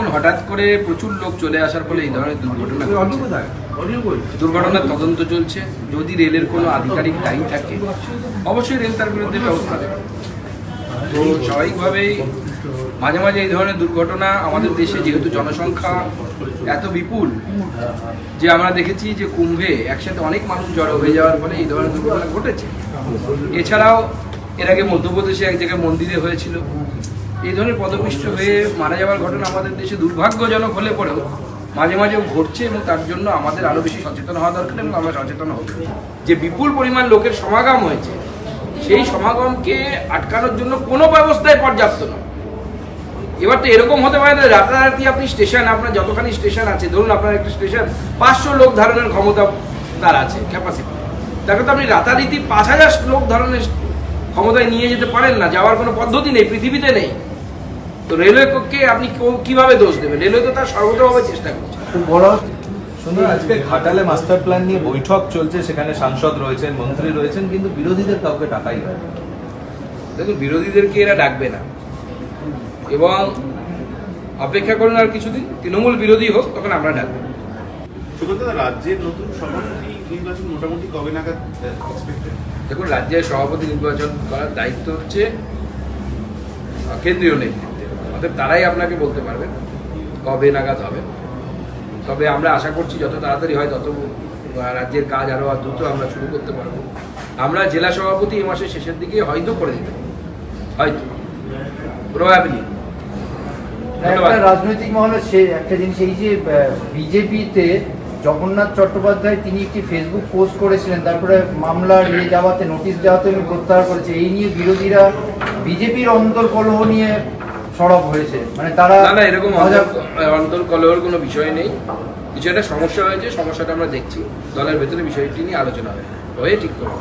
দেখুন, হঠাৎ করে প্রচুর লোক চলে আসার ফলে এই ধরনের দুর্ঘটনা দুর্ঘটনার তদন্ত চলছে। যদি রেলের কোনো আধিকারিক দায়ী থাকে, অবশ্যই রেল তার বিরুদ্ধে ব্যবস্থা নেবে। তো স্বাভাবিকভাবেই মাঝে মাঝে এই ধরনের দুর্ঘটনা আমাদের দেশে যেহেতু জনসংখ্যা এত বিপুল, যে আমরা দেখেছি যে কুম্ভে একসাথে অনেক মানুষ জড়ো হয়ে যাওয়ার ফলে এই ধরনের দুর্ঘটনা ঘটেছে। এছাড়াও এর আগে মধ্যপ্রদেশে এক জায়গায় মন্দিরে হয়েছিল। এই ধরনের পদপিষ্ট হয়ে মারা যাওয়ার ঘটনা আমাদের দেশে দুর্ভাগ্যজনক হলে পরেও মাঝে মাঝেও ঘটছে এবং তার জন্য আমাদের আরও বেশি সচেতন হওয়া দরকার এবং আমরা সচেতন হব। যে বিপুল পরিমাণ লোকের সমাগম হয়েছে, সেই সমাগমকে আটকানোর জন্য কোনো ব্যবস্থায় পর্যাপ্ত নয়। এবার তো এরকম হতে পারে রাতারাতি আপনি স্টেশন, আপনার যতখানি স্টেশন আছে, ধরুন আপনার একটা স্টেশন, পাঁচশো লোক ধারণের ক্ষমতা তার আছে ক্যাপাসিটি তাকে তো আপনি রাতারাতি পাঁচ হাজার লোক ধরনের ক্ষমতায় নিয়ে যেতে পারেন না, যাওয়ার কোনো পদ্ধতি নেই, পৃথিবীতে নেই। তো রেলওয়েকে আপনি কো- কীভাবে দোষ দেবেন? রেলওয়ে তো তার সর্বতভাবে চেষ্টা করছে। শুনুন আজকে ঘাটালে মাস্টার প্ল্যান নিয়ে বৈঠক চলছে সেখানে সাংসদ রয়েছেন মন্ত্রী রয়েছেন কিন্তু বিরোধীদের কাউকে ডাকাই হয় না। দেখুন বিরোধীদেরকে এরা ডাকবে না। এবং অপেক্ষা করুন আর কিছুদিন তৃণমূল বিরোধী হোক তখন আমরা ডাকবো। রাজ্যের নতুন সভাপতি নির্বাচন মোটামুটি কবে নাগাদ দেখুন রাজ্যের সভাপতি নির্বাচন করার দায়িত্ব হচ্ছে কেন্দ্রীয় নেতৃত্বে অর্থাৎ তারাই আপনাকে বলতে পারবেন কবে নাগাদ হবে। তবে আমরা আশা করছি যত তাড়াতাড়ি হয় তত রাজ্যের কাজ আরও দ্রুত আমরা শুরু করতে পারব। আমরা জেলা সভাপতি এই মাসের শেষের দিকে হয়তো করে দিতে। হয়তো। প্রবাবিলি একটা রাজনৈতিক মহলে সে একটা জিনিস এই যে বিজেপিতে জগন্নাথ চট্টোপাধ্যায় তিনি একটি ফেসবুক পোস্ট করেছিলেন তারপরে মামলা নিয়ে যাওয়াতে নোটিশ যাওয়াতে উনি প্রত্যাহার করেছে। এই নিয়ে বিরোধীরা বিজেপির অন্তর কলহ নিয়ে সরব হয়েছে। মানে তারা না না এরকম অন্তর কলহর কোনো বিষয় নেই। কিছু একটা সমস্যা হয়েছে সমস্যাটা আমরা দেখছি। দলের ভেতরে বিষয়টি নিয়ে আলোচনা হবে হয়ে ঠিক করব।